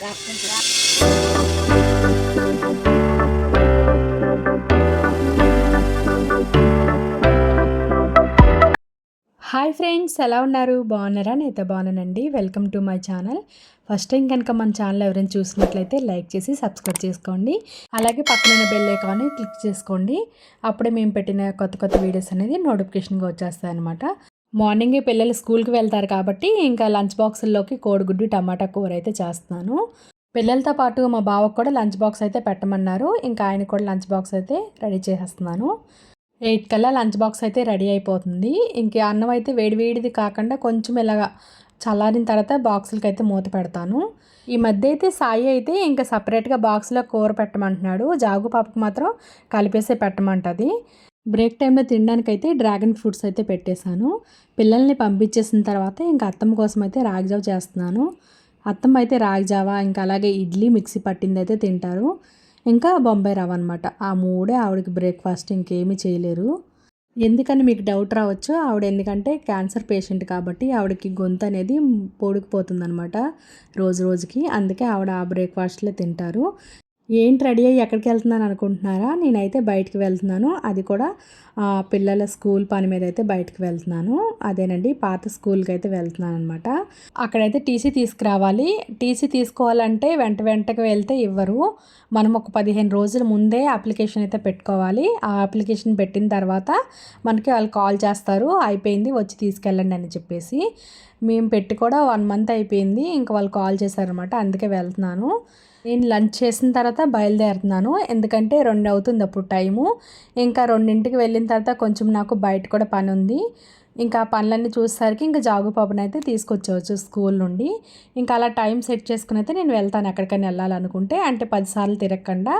Hi friends ఎలా ఉన్నారు? బాగున్నారా? నేనైతే బాగున్నానండి. Welcome to my channel. First time కనుక మన ఛానల్ ఎవరైనా చూసినట్లయితే లైక్ చేసి సబ్స్క్రైబ్ చేసుకోండి. అలాగే పక్కన బెల్ ఐకాన్ క్లిక్ చేసుకోండి. అప్పుడే మేము పెట్టిన కొత్త కొత్త వీడియోస్ అనేది నోటిఫికేషన్గా వచ్చేస్తాయి అనమాట మార్నింగే పిల్లలు స్కూల్కి వెళ్తారు కాబట్టి ఇంకా లంచ్ బాక్సుల్లోకి కోడిగుడ్డు టమాటా కూర అయితే చేస్తున్నాను. పిల్లలతో పాటు మా బావకు కూడా లంచ్ బాక్స్ అయితే పెట్టమన్నారు. ఇంకా ఆయన కూడా లంచ్ బాక్స్ అయితే రెడీ చేసేస్తున్నాను. ఎయిట్ కల్లా లంచ్ బాక్స్ అయితే రెడీ అయిపోతుంది. ఇంకా అన్నం అయితే వేడివేడిది కాకుండా కొంచెం ఇలాగా చల్లారిన తర్వాత బాక్సులకి అయితే మూత పెడతాను. ఈ మధ్య అయితే సాయి అయితే ఇంకా సపరేట్గా బాక్స్లో కూర పెట్టమంటున్నాడు. జాగు పాపకు మాత్రం కలిపేసే పెట్టమంటుంది. బ్రేక్ టైంలో తినడానికి అయితే డ్రాగన్ ఫ్రూట్స్ అయితే పెట్టేశాను. పిల్లల్ని పంపించేసిన తర్వాత ఇంకా అత్తమ్మ కోసం అయితే రాగిజావ చేస్తున్నాను. అత్తమ్మ అయితే రాగిజావ ఇంకా అలాగే ఇడ్లీ మిక్సీ పట్టింది అయితే తింటారు. ఇంకా బొంబాయి రవ్వ అనమాట ఆ మూడే ఆవిడకి బ్రేక్ఫాస్ట్ ఇంకేమీ చేయలేరు. ఎందుకని మీకు డౌట్ రావచ్చు ఆవిడ ఎందుకంటే క్యాన్సర్ పేషెంట్ కాబట్టి ఆవిడకి గొంతు అనేది పోడుకుపోతుందనమాట రోజు రోజుకి. అందుకే ఆవిడ ఆ బ్రేక్ఫాస్ట్లో తింటారు. ఏంటి రెడీ అయ్యి ఎక్కడికి వెళ్తున్నాను అనుకుంటున్నారా? నేనైతే బయటికి వెళ్తున్నాను. అది కూడా పిల్లల స్కూల్ పని మీద అయితే బయటకు వెళ్తున్నాను. అదేనండి పాత స్కూల్కి అయితే వెళ్తున్నాను అనమాట అక్కడైతే టీసీ తీసుకురావాలి. టీసీ తీసుకోవాలంటే వెంట వెంటకి వెళ్తే ఇవ్వరు. మనం ఒక పదిహేను రోజుల ముందే అప్లికేషన్ అయితే పెట్టుకోవాలి. ఆ అప్లికేషన్ పెట్టిన తర్వాత మనకి వాళ్ళు కాల్ చేస్తారు. అయిపోయింది వచ్చి తీసుకెళ్ళండి అని చెప్పేసి. మేము పెట్టి కూడా వన్ మంత్ అయిపోయింది. ఇంకా వాళ్ళు కాల్ చేశారనమాట అందుకే వెళ్తున్నాను. నేను లంచ్ చేసిన తర్వాత బయలుదేరుతున్నాను. ఎందుకంటే రెండు అవుతుంది అప్పుడు టైము. ఇంకా రెండింటికి వెళ్ళిన తర్వాత కొంచెం నాకు బయట కూడా పని ఉంది. ఇంకా పనులన్నీ చూసేసరికి ఇంకా జాగు పాపను అయితే తీసుకొచ్చేవచ్చు స్కూల్ నుండి. ఇంకా అలా టైం సెట్ చేసుకుని అయితే నేను వెళ్తాను ఎక్కడికైనా వెళ్ళాలనుకుంటే. అంటే పదిసార్లు తిరగకుండా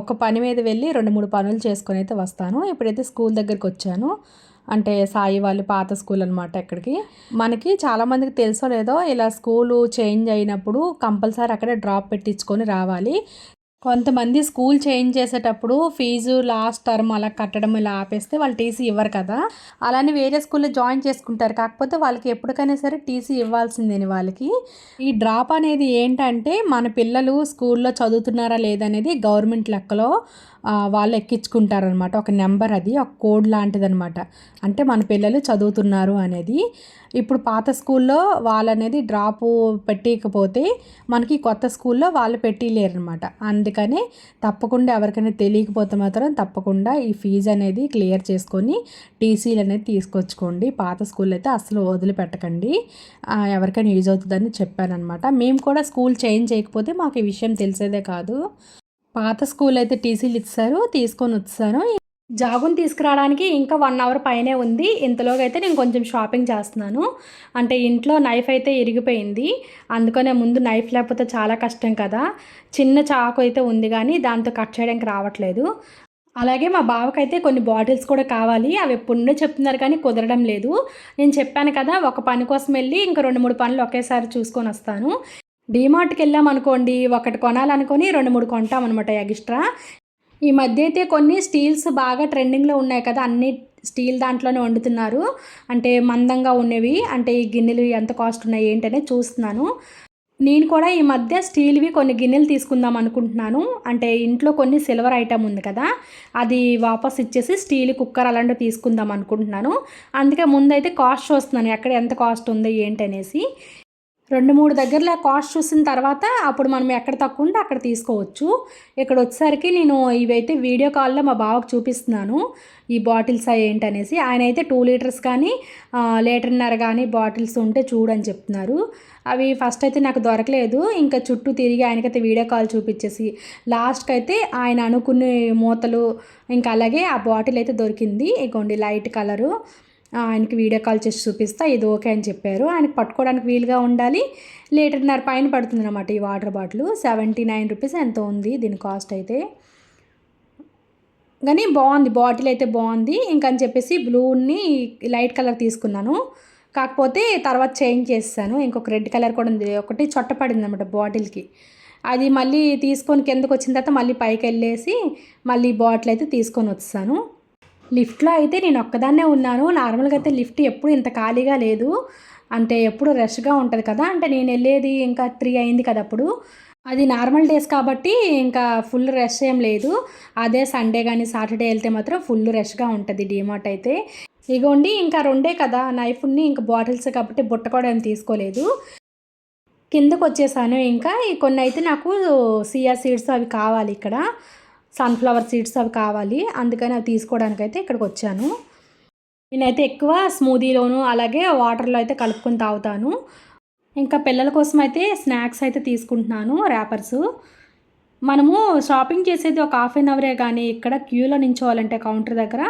ఒక పని మీద వెళ్ళి రెండు మూడు పనులు చేసుకొని అయితే వస్తాను. ఇప్పుడైతే స్కూల్ దగ్గరికి వచ్చాను. అంటే సాయి వాళ్ళు పాత స్కూల్ అనమాట ఇక్కడికి మనకి చాలామందికి తెలుసో లేదో ఇలా స్కూలు చేంజ్ అయినప్పుడు కంపల్సరీ అక్కడే డ్రాప్ పెట్టించుకొని రావాలి. కొంతమంది స్కూల్ చేంజ్ చేసేటప్పుడు ఫీజు లాస్ట్ టర్మ్ అలా కట్టడం ఇలా ఆపేస్తే వాళ్ళు టీసీ ఇవ్వరు కదా. అలానే వేరే స్కూల్లో జాయిన్ చేసుకుంటారు. కాకపోతే వాళ్ళకి ఎప్పటికైనా సరే టీసీ ఇవ్వాల్సిందేని వాళ్ళకి. ఈ డ్రాప్ అనేది ఏంటంటే మన పిల్లలు స్కూల్లో చదువుతున్నారా లేదనేది గవర్నమెంట్ లెక్కలో వాళ్ళు ఎక్కించుకుంటారనమాట. ఒక నెంబర్ అది ఒక కోడ్ లాంటిది అనమాట అంటే మన పిల్లలు చదువుతున్నారు అనేది. ఇప్పుడు పాత స్కూల్లో వాళ్ళనేది డ్రాపు పెట్టకపోతే మనకి కొత్త స్కూల్లో వాళ్ళు పెట్టిలేరు అనమాట అందుకనే తప్పకుండా ఎవరికైనా తెలియకపోతే మాత్రం తప్పకుండా ఈ ఫీజు అనేది క్లియర్ చేసుకొని టీసీలు అనేది తీసుకొచ్చుకోండి. పాత స్కూల్ అయితే అసలు వదిలిపెట్టకండి. ఎవరికైనా యూజ్ అవుతుందని చెప్పానమాట మేము కూడా స్కూల్ చేంజ్ చేయకపోతే మాకు ఈ విషయం తెలిసేదే కాదు. పాత స్కూల్ అయితే టీసీలు ఇచ్చారు తీసుకొని వచ్చాను జాగుని తీసుకురావడానికి ఇంకా వన్ అవర్ పైనే ఉంది. ఇంతలోగా అయితే నేను కొంచెం షాపింగ్ చేస్తున్నాను. అంటే ఇంట్లో నైఫ్ అయితే ఇరిగిపోయింది. అందుకనే ముందు నైఫ్ లేకపోతే చాలా కష్టం కదా. చిన్న చాకు అయితే ఉంది కానీ దాంతో కట్ చేయడానికి రావట్లేదు. అలాగే మా బావకైతే కొన్ని బాటిల్స్ కూడా కావాలి. అవి ఎప్పుడో చెప్తున్నారు కానీ కుదరడం లేదు. నేను చెప్పాను కదా ఒక పని కోసం వెళ్ళి ఇంకా రెండు మూడు పనులు ఒకేసారి చూసుకొని వస్తాను. డీమార్ట్కి వెళ్ళాం అనుకోండి ఒకటి కొనాలనుకొని రెండు మూడు కొంటాం అనమాట ఎక్స్ట్రా. ఈ మధ్య అయితే కొన్ని స్టీల్స్ బాగా ట్రెండింగ్లో ఉన్నాయి కదా అన్ని స్టీల్ దాంట్లోనే వండుతున్నారు. అంటే మందంగా ఉన్నవి అంటే ఈ గిన్నెలు ఎంత కాస్ట్ ఉన్నాయి ఏంటనే చూస్తున్నాను. నేను కూడా ఈ మధ్య స్టీల్వి కొన్ని గిన్నెలు తీసుకుందాం అనుకుంటున్నాను. అంటే ఇంట్లో కొన్ని సిల్వర్ ఐటమ్ ఉంది కదా అది వాపస్ ఇచ్చేసి స్టీల్ కుక్కర్ అలాంటివి తీసుకుందాం అనుకుంటున్నాను. అందుకే ముందైతే కాస్ట్ చూస్తున్నాను ఎక్కడ ఎంత కాస్ట్ ఉంది ఏంటనేసి. రెండు మూడు దగ్గరలో కాస్ట్ చూసిన తర్వాత అప్పుడు మనం ఎక్కడ తక్కువ ఉంటే అక్కడ తీసుకోవచ్చు. ఇక్కడ వచ్చేసరికి నేను ఇవైతే వీడియో కాల్లో మా బావకు చూపిస్తున్నాను. ఈ బాటిల్స్ ఏంటనేసి. ఆయన అయితే టూ లీటర్స్ కానీ లీటర్న్నర కానీ బాటిల్స్ ఉంటే చూడని చెప్తున్నారు. అవి ఫస్ట్ అయితే నాకు దొరకలేదు. ఇంకా చుట్టూ తిరిగి ఆయనకైతే వీడియో కాల్ చూపించేసి లాస్ట్కి అయితే ఆయన అనుకునే మూతలు ఇంకా అలాగే ఆ బాటిల్ అయితే దొరికింది. ఇగోండి లైట్ కలరు. ఆయనకి వీడియో కాల్ చేసి చూపిస్తా ఇది ఓకే అని చెప్పారు. ఆయనకి పట్టుకోవడానికి వీలుగా ఉండాలి. లీటర్న్నర పైన పడుతుంది అనమాట ఈ water bottle. Seventy nine rupees ఎంతో ఉంది దీని కాస్ట్ అయితే. కానీ బాగుంది బాటిల్ అయితే బాగుంది. ఇంకని చెప్పేసి బ్లూని లైట్ కలర్ తీసుకున్నాను. కాకపోతే తర్వాత చేంజ్ చేస్తాను. ఇంకొక రెడ్ కలర్ కూడా ఉంది. ఒకటి చొట్టపడింది అనమాట బాటిల్కి. అది మళ్ళీ తీసుకొని కిందకు వచ్చిన తర్వాత మళ్ళీ పైకి వెళ్ళేసి మళ్ళీ బాటిల్ అయితే తీసుకొని వస్తాను లిఫ్ట్లో అయితే నేను ఒక్కదాన్నే ఉన్నాను. నార్మల్గా అయితే లిఫ్ట్ ఎప్పుడు ఇంత ఖాళీగా లేదు. అంటే ఎప్పుడు రష్గా ఉంటుంది కదా. అంటే నేను వెళ్ళేది ఇంకా త్రీ అయింది కదా అప్పుడు. అది నార్మల్ డేస్ కాబట్టి ఇంకా ఫుల్ రష్ ఏం లేదు. అదే సండే కానీ సాటర్డే వెళ్తే మాత్రం ఫుల్ రష్గా ఉంటుంది డిమార్ట్ అయితే. ఇగోండి ఇంకా రెండే కదా. నైఫ్ని ఇంకా బాటిల్స్ కాబట్టి బుట్ట కూడా ఏం తీసుకోలేదు. కిందకు వచ్చేసాను ఇంకా. కొన్ని అయితే నాకు సియా సీడ్స్ అవి కావాలి ఇక్కడ. సన్ఫ్లవర్ సీడ్స్ అవి కావాలి. అందుకని అవి తీసుకోవడానికైతే ఇక్కడికి వచ్చాను. నేనైతే ఎక్కువ స్మూదీలోను అలాగే వాటర్లో అయితే కలుపుకొని తాగుతాను. ఇంకా పిల్లల కోసం అయితే స్నాక్స్ అయితే తీసుకుంటున్నాను ర్యాపర్స్ మనము షాపింగ్ చేసేది ఒక హాఫ్ అన్ అవరే కానీ ఇక్కడ క్యూలో నించోవాలంటే కౌంటర్ దగ్గర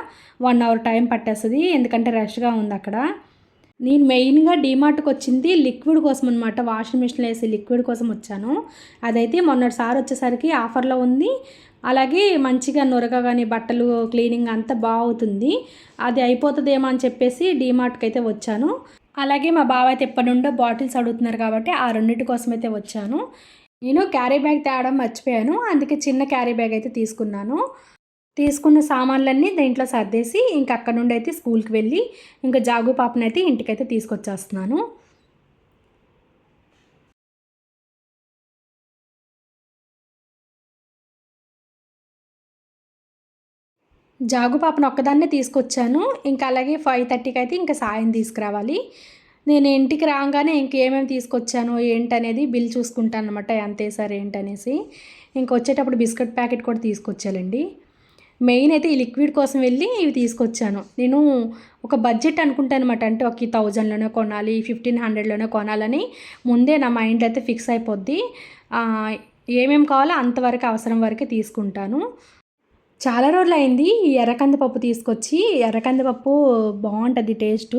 వన్ అవర్ టైం పట్టేస్తుంది. ఎందుకంటే రష్గా ఉంది అక్కడ. నేను మెయిన్గా డీమార్ట్కి వచ్చింది లిక్విడ్ కోసం అనమాట వాషింగ్ మిషన్లో వేసి లిక్విడ్ కోసం వచ్చాను. అదైతే మొన్నటిసారి వచ్చేసరికి ఆఫర్లో ఉంది. అలాగే మంచిగా నొరగ కానీ బట్టలు క్లీనింగ్ అంతా బాగుతుంది అది అయిపోతుందేమో అని చెప్పేసి డీమార్ట్కి అయితే వచ్చాను. అలాగే మా బావ అయితే ఎప్పటి నుండో బాటిల్స్ అడుగుతున్నారు కాబట్టి ఆ రెండింటి కోసం అయితే వచ్చాను. నేను క్యారీ బ్యాగ్ తేవడం మర్చిపోయాను. అందుకే చిన్న క్యారీ బ్యాగ్ అయితే తీసుకున్నాను. తీసుకున్న సామాన్లన్నీ దీంట్లో సర్దేసి ఇంక అక్కడ నుండి అయితే స్కూల్కి వెళ్ళి ఇంకా జాగు పాపనైతే ఇంటికైతే తీసుకొచ్చేస్తున్నాను. జాగు పాపను ఒక్కదాన్నే తీసుకొచ్చాను. ఇంకా అలాగే ఫైవ్ థర్టీకి అయితే ఇంకా సాయం తీసుకురావాలి. నేను ఇంటికి రాగానే ఇంకేమేమి తీసుకొచ్చాను ఏంటనేది బిల్ చూసుకుంటాను అనమాట అంతే సార్ ఏంటనేసి. ఇంక వచ్చేటప్పుడు బిస్కెట్ ప్యాకెట్ కూడా తీసుకొచ్చాలండి. మెయిన్ అయితే ఈ లిక్విడ్ కోసం వెళ్ళి ఇవి తీసుకొచ్చాను. నేను ఒక బడ్జెట్ అనుకుంటాను అనమాట అంటే ఒక థౌజండ్లోనే కొనాలి ఫిఫ్టీన్ హండ్రెడ్లోనే కొనాలని. ముందే నా మైండ్ అయితే ఫిక్స్ అయిపోద్ది. ఏమేమి కావాలో అంతవరకు అవసరం వరకే తీసుకుంటాను. చాలా రోజులు అయింది ఈ ఎర్రకంది పప్పు తీసుకొచ్చి. ఎర్రకందిపప్పు బాగుంటుంది టేస్ట్.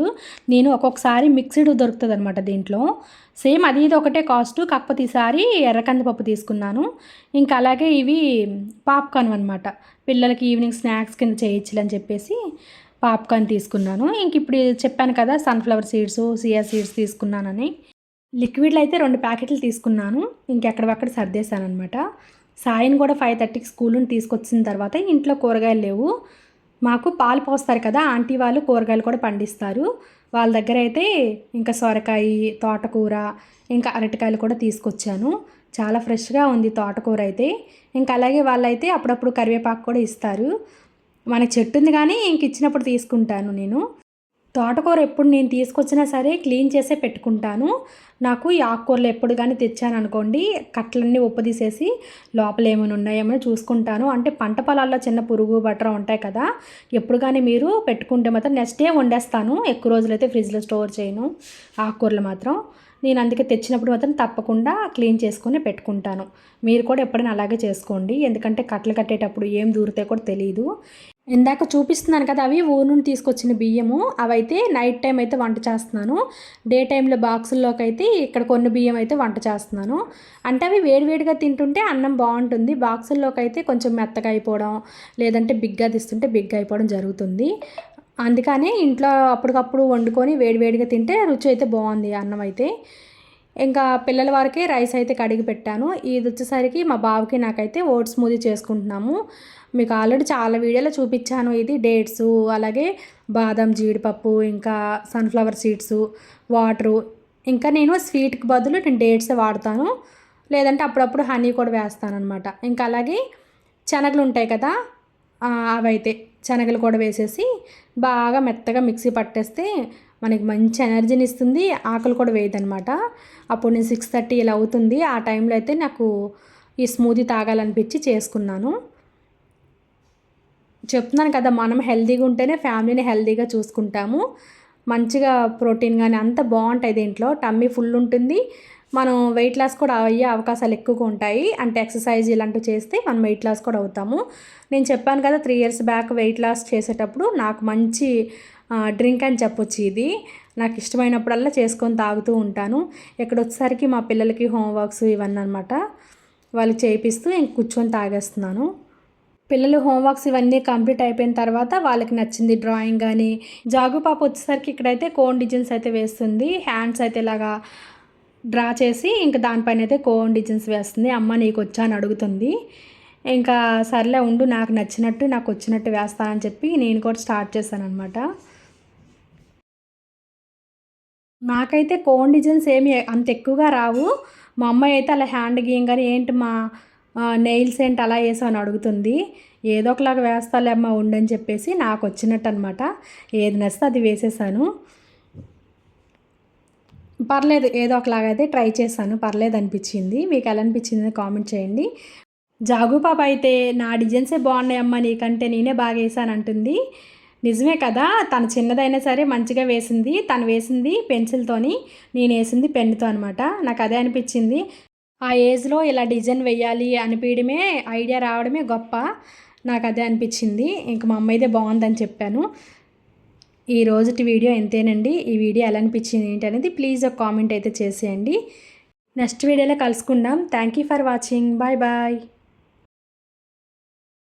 నేను ఒక్కొక్కసారి మిక్స్డ్ దొరుకుతుంది అనమాట దీంట్లో. సేమ్ అది ఇది ఒకటే కాస్ట్ కాకపోతే ఈసారి ఎర్రకంది పప్పు తీసుకున్నాను. ఇంకా అలాగే ఇవి పాప్కార్న్ అనమాట పిల్లలకి ఈవినింగ్ స్నాక్స్ కింద చేయించాలని చెప్పేసి పాప్కార్న్ తీసుకున్నాను. ఇంక ఇప్పుడు చెప్పాను కదా సన్ఫ్లవర్ సీడ్స్ సియా సీడ్స్ తీసుకున్నానని. లిక్విడ్లు అయితే రెండు ప్యాకెట్లు తీసుకున్నాను. ఇంకెక్కడ సర్దేశాను అనమాట సాయిని కూడా ఫైవ్ థర్టీకి స్కూల్ నుండి తీసుకొచ్చిన తర్వాత ఇంట్లో కూరగాయలు లేవు. మాకు పాలు పోస్తారు కదా ఆంటీ వాళ్ళు కూరగాయలు కూడా పండిస్తారు. వాళ్ళ దగ్గర అయితే ఇంకా సొరకాయ తోటకూర ఇంకా అరటికాయలు కూడా తీసుకొచ్చాను. చాలా ఫ్రెష్గా ఉంది తోటకూర అయితే. ఇంకా అలాగే వాళ్ళైతే అప్పుడప్పుడు కరివేపాకు కూడా ఇస్తారు. మనకి చెట్టు ఉంది కానీ ఇంక ఇచ్చినప్పుడు తీసుకుంటాను నేను. తోటకూర ఎప్పుడు నేను తీసుకొచ్చినా సరే క్లీన్ చేసే పెట్టుకుంటాను. నాకు ఈ ఆకుకూరలు ఎప్పుడు కానీ తెచ్చాను అనుకోండి కట్టలన్నీ ఉప్పదీసేసి లోపల ఏమైనా ఉన్నాయేమో చూసుకుంటాను. అంటే పంట పొలాల్లో చిన్న పురుగు బట్ర ఉంటాయి కదా ఎప్పుడు కానీ మీరు పెట్టుకుంటే మాత్రం నెక్స్ట్ డే వండేస్తాను. ఎక్కువ రోజులైతే ఫ్రిడ్జ్లో స్టోర్ చేయను ఆకుకూరలు మాత్రం. నేను అందుకే తెచ్చినప్పుడు మాత్రం తప్పకుండా క్లీన్ చేసుకొని పెట్టుకుంటాను. మీరు కూడా ఎప్పుడైనా అలాగే చేసుకోండి. ఎందుకంటే కట్టలు కట్టేటప్పుడు ఏం దూరితే కూడా తెలియదు ఇందాక చూపిస్తున్నాను కదా అవి ఊరు నుండి తీసుకొచ్చిన బియ్యము. అవైతే నైట్ టైం అయితే వంట చేస్తున్నాను. డే టైంలో బాక్సుల్లోకి అయితే ఇక్కడ కొన్ని బియ్యం అయితే వంట చేస్తున్నాను. అంటే అవి వేడివేడిగా తింటుంటే అన్నం బాగుంటుంది. బాక్సుల్లోకి అయితే కొంచెం మెత్తగా అయిపోవడం లేదంటే బిగ్గా తీస్తుంటే బిగ్గా అయిపోవడం జరుగుతుంది. అందుకనే ఇంట్లో అప్పటికప్పుడు వండుకొని వేడివేడిగా తింటే రుచి అయితే బాగుంది అన్నం అయితే. ఇంకా పిల్లల వారికి రైస్ అయితే కడిగి పెట్టాను. ఇది వచ్చేసరికి మా బావకి నాకైతే ఓట్స్ స్మూదీ చేసుకుంటున్నాము. మీకు ఆల్రెడీ చాలా వీడియోలో చూపించాను ఇది. డేట్స్ అలాగే బాదం జీడిపప్పు ఇంకా సన్ఫ్లవర్ సీడ్స్ వాటరు. ఇంకా నేను స్వీట్కి బదులు నేను డేట్స్ వాడతాను. లేదంటే అప్పుడప్పుడు హనీ కూడా వేస్తాను అనమాట ఇంకా అలాగే శనగలు ఉంటాయి కదా అవైతే శనగలు కూడా వేసేసి బాగా మెత్తగా మిక్సీ పట్టేస్తే మనకి మంచి ఎనర్జీని ఇస్తుంది ఆకలి కూడా వేయదనమాట అప్పుడు నేను సిక్స్ థర్టీ ఇలా అవుతుంది ఆ టైంలో అయితే నాకు ఈ స్మూదీ తాగాలనిపించి చేసుకున్నాను. చెప్తున్నాను కదా మనం హెల్తీగా ఉంటేనే ఫ్యామిలీని హెల్తీగా చూసుకుంటాము. మంచిగా ప్రోటీన్ కానీ అంత బాగుంటాయి దీంట్లో టమ్మీ ఫుల్ ఉంటుంది. మనం వెయిట్ లాస్ కూడా అయ్యే అవకాశాలు ఎక్కువగా ఉంటాయి. అంటే ఎక్సర్సైజ్ ఇలాంటివి చేస్తే మనం వెయిట్ లాస్ కూడా అవుతాము. నేను చెప్పాను కదా three years back weight loss చేసేటప్పుడు నాకు మంచి డ్రింక్ అని చెప్పొచ్చు ఇది. నాకు ఇష్టమైనప్పుడల్లా చేసుకొని తాగుతూ ఉంటాను. ఇక్కడ వచ్చేసరికి మా పిల్లలకి హోంవర్క్స్ ఇవన్నీ అనమాట వాళ్ళు చేయిస్తూ ఇంక కూర్చొని తాగేస్తున్నాను. పిల్లలు హోంవర్క్స్ ఇవన్నీ కంప్లీట్ అయిపోయిన తర్వాత వాళ్ళకి నచ్చింది డ్రాయింగ్ కానీ జాగు పాప వచ్చేసరికి ఇక్కడైతే కోన్ డిజైన్స్ అయితే వేస్తుంది. హ్యాండ్స్ అయితే ఇలాగా డ్రా చేసి ఇంకా దానిపైన అయితే కోన్ డిజైన్స్ వేస్తుంది. అమ్మ నీకు వచ్చా అని అడుగుతుంది. ఇంకా సర్లే ఉండు నాకు నచ్చినట్టు నాకు వచ్చినట్టు వేస్తానని చెప్పి నేను కూడా స్టార్ట్ చేశాను అనమాట నాకైతే కోన్ డిజైన్స్ ఏమి అంత ఎక్కువగా రావు. మా అమ్మాయి అయితే అలా హ్యాండ్ గీయంగానే ఏంటి మా నెయిల్స్ ఏంటి అలా వేసావు? అని అడుగుతుంది. ఏదో ఒకలాగా వేస్తాలే అమ్మ ఉండని చెప్పేసి నాకు వచ్చినట్టు అనమాట ఏది నచ్చితే అది వేసేసాను. పర్లేదు ఏదో ఒకలాగా అయితే ట్రై చేశాను. పర్లేదు అనిపించింది. మీకు ఎలా అనిపించింది కామెంట్ చేయండి. జాగు పాప అయితే నా డిజైన్సే బాగున్నాయమ్మా నీకంటే నేనే బాగా వేసాను అంటుంది. నిజమే కదా? తను చిన్నదైనా సరే మంచిగా వేసింది. తను వేసింది పెన్సిల్తోని నేను వేసింది పెన్నుతో అనమాట నాకు అదే అనిపించింది. ఆ ఏజ్లో ఇలా డిజైన్ వేయాలి అనిపించడమే ఐడియా రావడమే గొప్ప. నాకు అదే అనిపించింది. ఇంక మా అమ్మాయిదే బాగుందని చెప్పాను. ఈ రోజుటి వీడియో ఎంతేనండి ఈ వీడియో ఎలా అనిపించింది ఏంటి అనేది ప్లీజ్ ఒక కామెంట్ అయితే చేసేయండి. నెక్స్ట్ వీడియోలో కలుసుకుందాం. Thank you for watching. Bye bye.